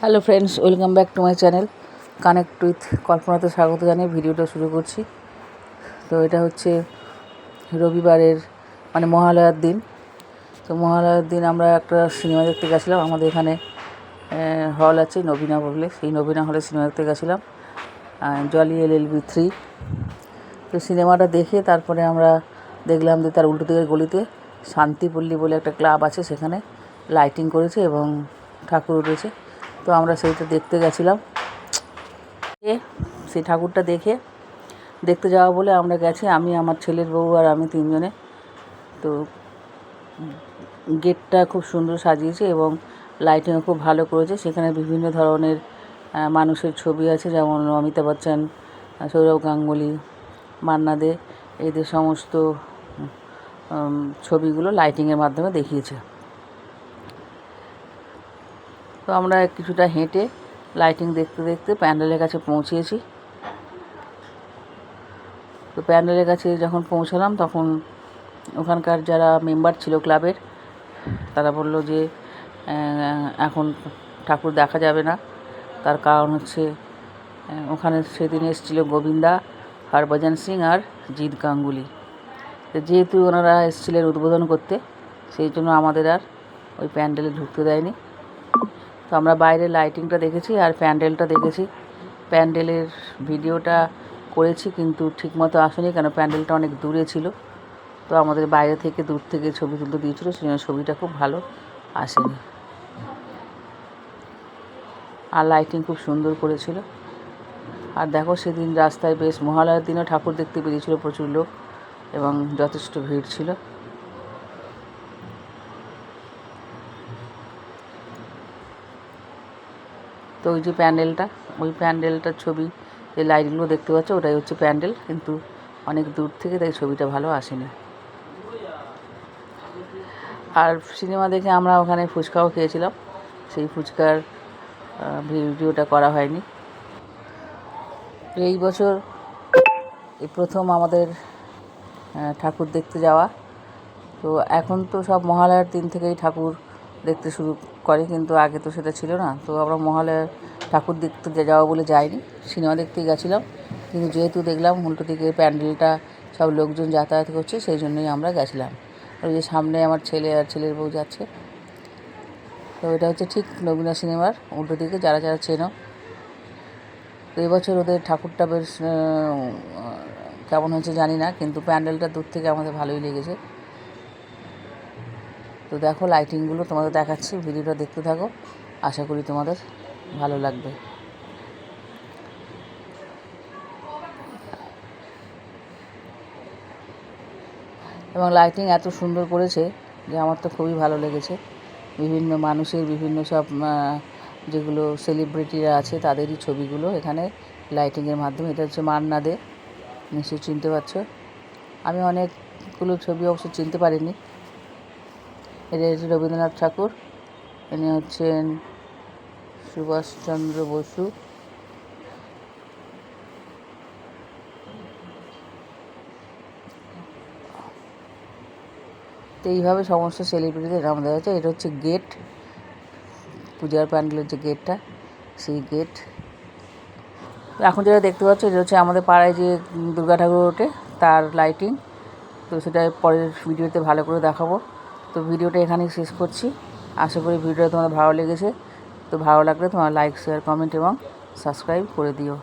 Hello friends welcome back to my channel connect with কল্পনাতে স্বাগত জানিয়ে ভিডিওটা শুরু করছি। তো এটা হচ্ছে রবিবারের মানে মহালয়ার দিন। তো মহালয়ার দিন আমরা একটা সিনেমা দেখতে গেছিলাম। আমাদের এখানে হল আছে নবীনা বলে। সেই নবীনা হলে সিনেমা দেখতে গেছিলাম। Jolly L L B three তো সিনেমাটা দেখে তারপরে আমরা দেখলাম যে তার উল্টো দিকের গলিতে শান্তিপল্লী বলে একটা ক্লাব আছে। সেখানে লাইটিং করেছে এবং ঠাকুর উঠেছে। তো আমরা সেইটা দেখতে গেছিলাম। সেই ঠাকুরটা দেখে, দেখতে যাওয়া বলে আমরা গেছি, আমি, আমার ছেলের বউ আর আমি তিনজনে। তো গেটটা খুব সুন্দর সাজিয়েছে এবং লাইটিংও খুব ভালো করেছে। সেখানে বিভিন্ন ধরনের মানুষের ছবি আছে, যেমন অমিতাভ বচ্চন, সৌরভ গাঙ্গুলি, মান্না দে, এদের সমস্ত ছবিগুলো লাইটিংয়ের মাধ্যমে দেখিয়েছে। তো আমরা কিছুটা হেঁটে লাইটিং দেখতে দেখতে প্যান্ডেলের কাছে পৌঁছেছি। তো প্যান্ডেলের কাছে যখন পৌঁছালাম, তখন ওখানকার যারা মেম্বার ছিল ক্লাবের, তারা বলল যে এখন ঠাকুর দেখা যাবে না। তার কারণ হচ্ছে ওখানে সেদিন এসেছিল গোবিন্দা, হরভজন সিং আর জিৎ গাঙ্গুলি। যেহেতু ওনারা এসেছিলেন উদ্বোধন করতে, সেই জন্য আমাদের আর ওই প্যান্ডেলে ঢুকতে দেয়নি। তো আমরা বাইরে লাইটিংটা দেখেছি আর প্যান্ডেলটা দেখেছি। প্যান্ডেলের ভিডিওটা করেছি কিন্তু ঠিকমতো আসেনি কেন প্যান্ডেলটা অনেক দূরে ছিল। তো আমাদের বাইরে থেকে দূর থেকে ছবি তুলতে দিয়েছিলো, সেই জন্য ছবিটা খুব ভালো আসেনি। আর লাইটিং খুব সুন্দর করেছিল। আর দেখো সেদিন রাস্তায় বেশ মহালয়ার দিনও ঠাকুর দেখতে বেরিয়েছিল প্রচুর লোক এবং যথেষ্ট ভিড় ছিল। তো ওই যে প্যান্ডেলটা, ওই প্যান্ডেলটার ছবি, যে লাইটগুলো দেখতে পাচ্ছ, ওটাই হচ্ছে প্যান্ডেল, কিন্তু অনেক দূর থেকে তাই ছবিটা ভালো আসেনি। আর সিনেমা দেখে আমরা ওখানে ফুচকাও খেয়েছিলাম, সেই ফুচকার ভিডিওটা করা হয়নি। এই বছর এই প্রথম আমাদের ঠাকুর দেখতে যাওয়া। তো এখন তো সব মহালয়ার দিন থেকেই ঠাকুর দেখতে শুরু করে, কিন্তু আগে তো সেটা ছিল না। তো আমরা মহালয়ার ঠাকুর দেখতে যাওয়া বলে যাইনি, সিনেমা দেখতে গেছিলাম। কিন্তু যেহেতু দেখলাম, উল্টো দিকে প্যান্ডেলটা সব লোকজন যাতায়াত করছে, সেই জন্যই আমরা গেছিলাম। ওই যে সামনে আমার ছেলে আর ছেলের বউ যাচ্ছে। তো এটা হচ্ছে ঠিক নবীনা সিনেমার উল্টো দিকে, যারা যারা চেনো। তো এবছর ওদের ঠাকুরটা বেশ কেমন হয়েছে জানি না, কিন্তু প্যান্ডেলটা দূর থেকে আমাদের ভালোই লেগেছে। তো দেখো লাইটিংগুলো তোমাদের দেখাচ্ছি, ভিডিওটা দেখতে থাকো। আশা করি তোমাদের ভালো লাগবে। এবং লাইটিং এত সুন্দর করেছে যে আমার তো খুবই ভালো লেগেছে। বিভিন্ন মানুষের বিভিন্ন সব যেগুলো সেলিব্রিটিরা আছে, তাদেরই ছবিগুলো এখানে লাইটিংয়ের মাধ্যমে। এটা হচ্ছে মান্না দে, নিশ্চয়ই চিনতে পারছ। আমি অনেকগুলো ছবি অবশ্য চিনতে পারিনি। এটা হচ্ছে রবীন্দ্রনাথ ঠাকুর। ইনি হচ্ছেন সুভাষচন্দ্র বসু। তো এইভাবে সমস্ত সেলিব্রিটিদের নাম দেওয়া হচ্ছে এটা হচ্ছে গেট পূজার প্যান্ডেলের যে গেটটা সেই গেট এখন যেটা দেখতে পাচ্ছ, এটা হচ্ছে আমাদের পাড়ায় যে দুর্গা ঠাকুর ওঠে তার লাইটিং তো সেটা পরের ভিডিওতে ভালো করে দেখাবো। তো ভিডিওটা এখানেই শেষ করছি। আশা করি ভিডিওটা তোমার ভালো লেগেছে। তো ভালো লাগলে তোমার লাইক শেয়ার কমেন্ট এবং সাবস্ক্রাইব করে দিও।